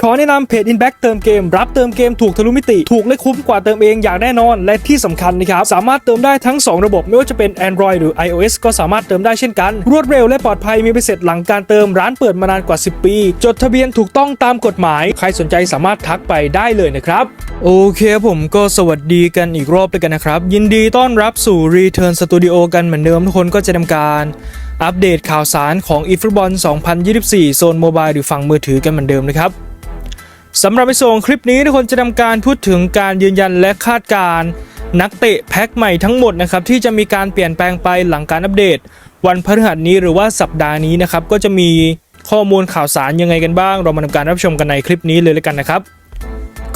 ขอแนะนำเพจ Inback เติมเกม รับเติมเกมถูกทะลุมิติ ถูกและคุ้มกว่าเติมเองอย่างแน่นอน และที่สำคัญนะครับ สามารถเติมได้ทั้ง 2 ระบบไม่ว่าจะเป็น Android หรือ iOS ก็สามารถเติมได้เช่นกัน รวดเร็วและปลอดภัยมีไปเสร็จหลังการเติมร้านเปิดมานานกว่า 10 ปี จดทะเบียนถูกต้องตามกฎหมาย ใครสนใจสามารถทักไปได้เลยนะครับโอเคผมก็สวัสดีกันอีกรอบเลยกันนะครับ ยินดีต้อนรับสู่ Return Studio กันเหมือนเดิมทุกคนก็จะทำการอัปเดตข่าวสารของ e f o o t b a l l 2024 โซนโมบายหรือฝั่งมือถือกันเหมือนเดิมนะครับ สำหรับในส่วนของคลิปนี้ทุกคนจะทำการพูดถึงการยืนยันและคาดการณ์นักเตะแพ็คใหม่ทั้งหมดนะครับที่จะมีการเปลี่ยนแปลงไปหลังการอัปเดต วันพฤหัสนี้หรือว่าสัปดาห์นี้นะครับก็จะมีข้อมูลข่าวสารยังไงกันบ้าง เรามาทำการรับชมกันในคลิปนี้เลยแล้วกันนะครับ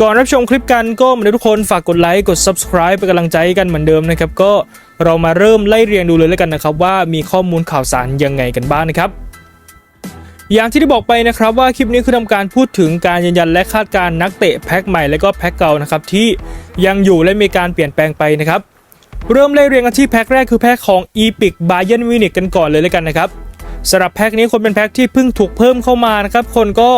ก่อนรับชมคลิปกันก็เหมือนทุกคนฝากกดไลค์กด subscribe เป็นกำลังใจกันเหมือนเดิมนะครับก็เรามาเริ่มไล่เรียงดูเลยแล้วกันนะครับว่ามีข้อมูลข่าวสารยังไงกันบ้างนะครับ อย่างที่ได้บอกไปนะครับว่าคลิปนี้คือทำการพูดถึงการยืนยันและคาดการณ์นักเตะแพ็คใหม่และก็แพ็คเก่านะครับที่ยังอยู่และมีการเปลี่ยนแปลงไปนะครับเริ่มไล่เรียงกันที่แพ็คแรกคือแพ็คของ e p i c Bayern Munich กันก่อนเลยแล้วกันนะครับสำหรับแพ็คนี้คนเป็นแพ็คที่เพิ่งถูกเพิ่มเข้ามานะครับคนก็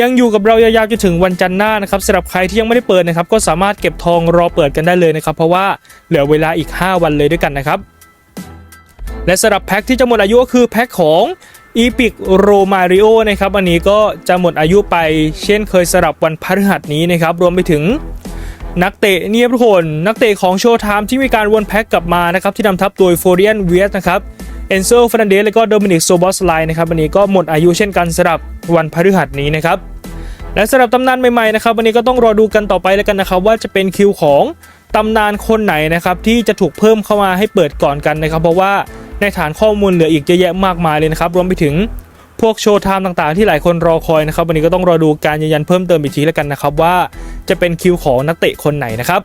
ยังอยู่กับเรายาวๆจนถึงวันจันทร์หน้านะครับสำหรับใครที่ยังไม่ได้เปิดนะครับก็สามารถเก็บทองรอเปิดกันได้เลยนะครับเพราะว่าเหลือเวลาอีก 5 วันเลยด้วยกันนะครับและสำหรับแพ็คที่จะหมดอายุก็คือแพ็คของ e p i c Romario นะครับอันนี้ก็จะหมดอายุไปเช่นเคยสำหรับวันพฤหัสนี้นะครับ รวมไปถึงนักเตะเนี่ยทุกคนนักเตะของโชว์ไทม์ที่มีการวนแพ็กกลับมานะครับ ที่นำทัพโดยโฟเรียนเวียสนะครับเอนโซฟ r นเดสและก็โดมินิกโซบอสไลน์นะครับวันนี้ก็หมดอายุเช่นกันสำหรับวันพฤหัสนี้นะครับ และสำหรับตำนานใหม่ๆนะครับ วันนี้ก็ต้องรอดูกันต่อไปแล้วกันนะครับ ว่าจะเป็นคิวของตำนานคนไหนนะครับที่จะถูกเพิ่มเข้ามาให้เปิดก่อนกันนะครับ เพราะว่า ในฐานข้อมูลเหลืออีกเยอะแยะมากมายเลยนะครับ รวมไปถึงพวกโชว์ไทม์ต่างๆ ที่หลายคนรอคอยนะครับ วันนี้ก็ต้องรอดูการยืนยันเพิ่มเติมอีกทีแล้วกันนะครับ ว่าจะเป็นคิวของนักเตะคนไหนนะครับ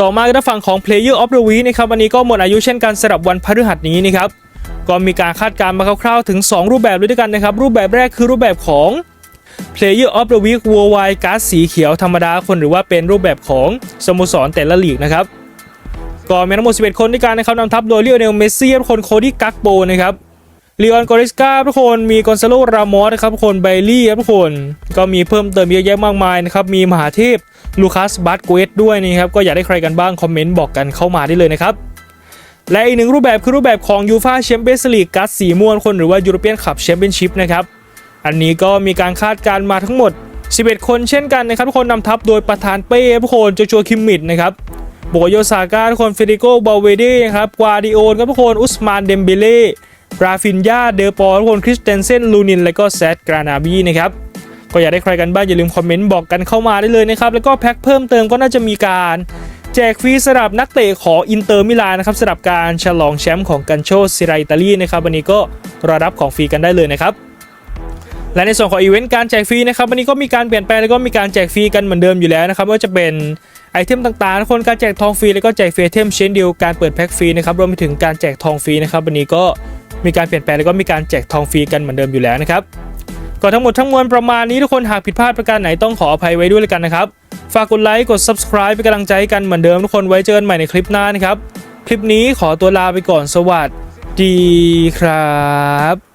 ต่อมาก็ฝั่งของ Player of the Week นะครับวันนี้ก็หมดอายุเช่นกันสำหรับวันพฤหัสนี้นะครับก็มีการคาดการณ์มาคร่าวๆถึง 2 รูปแบบด้วยกันนะครับ รูปแบบแรกคือรูปแบบของ Player of the Week Worldwide การ์ดสีเขียวธรรมดาคนหรือว่าเป็นรูปแบบของสโมสรแต่ละลีกนะครับ ก็มีทั้งหมด 11 คนด้วยกันนะครับนำทัพโดยเล o อเนลเมสซี่ทุกคนโคดี้กักโปนะครับลีออนกอริสกาทุกคนมีกอนซาโลรามอสนะครับทุกคนไบลี่ทุกคนก็มีเพิ่มเติมเยอะแยะมากมายนะครับมีมหาเทพลูคัสบัตเกวตด้วยนะครับก็อยากได้ใครกันบ้าง คอมเมนต์บอกกันเข้ามาได้เลยนะครับ และอีกหนึ่งรูปแบบคือรูปแบบของยูฟาแชมเปี้ยนส์ลีกกัสสีม่วงคนหรือว่ายูโรเปียนคัพแชมเปี้ยนชิพนะครับอันนี้ก็มีการคาดการณ์มาทั้งหมด 11 คนเช่นกันนะครับทุกคนนำทัพโดยประธานเป้ทุกคนโจชัวคิมมิดนะครับ โบโยซาก้าทุกคนเฟริโกบาเวดนะครับกวาดิโอนครับทุกคนอุสมานเดมเบเล่ราฟินยาเดลปอทุกคนคริสเตนเซนลูนิน และก็แซดกรานาบีนะครับก็อยากได้ใครกันบ้างอย่าลืมคอมเมนต์บอกกันเข้ามาได้เลยนะครับแล้วก็แพ็คเพิ่มเติมก็น่าจะมีการแจกฟรีสำหรับนักเตะของอินเตอร์มิลานนะครับสำหรับการฉลองแชมป์ของกันโชซิรตาลีนะครับวันนี้ก็รอรับของฟรีกันได้เลยนะครับ และในส่วนของอีเวนต์การแจกฟรีนะครับวันนี้ก็มีการเปลี่ยนแปลงแล้วก็มีการแจกฟรีกันเหมือนเดิมอยู่แล้วนะครับว่าจะเป็นไอเทมต่างๆทุกคนการแจกทองฟรีแล้วก็แจกฟรีไอเทมเช่นเดียวการเปิดแพ็คฟรีนะครับรวมไปถึงการแจกทองฟรีนะครับวันนี้ก็มีการเปลี่ยนแปลงแล้วก็มีการแจกทองฟรีกันเหมือนเดิมอยู่แล้วนะครับก็ทั้งหมดทั้งมวลประมาณนี้ทุกคนหากผิดพลาดประการไหนต้องขออภัยไว้ด้วยเลยกันนะครับฝากกดไลค์กด subscribe เป็นกำลังใจให้กันเหมือนเดิมทุกคนไว้เจอกันใหม่ในคลิปหน้านะครับคลิปนี้ขอตัวลาไปก่อนสวัสดีครับ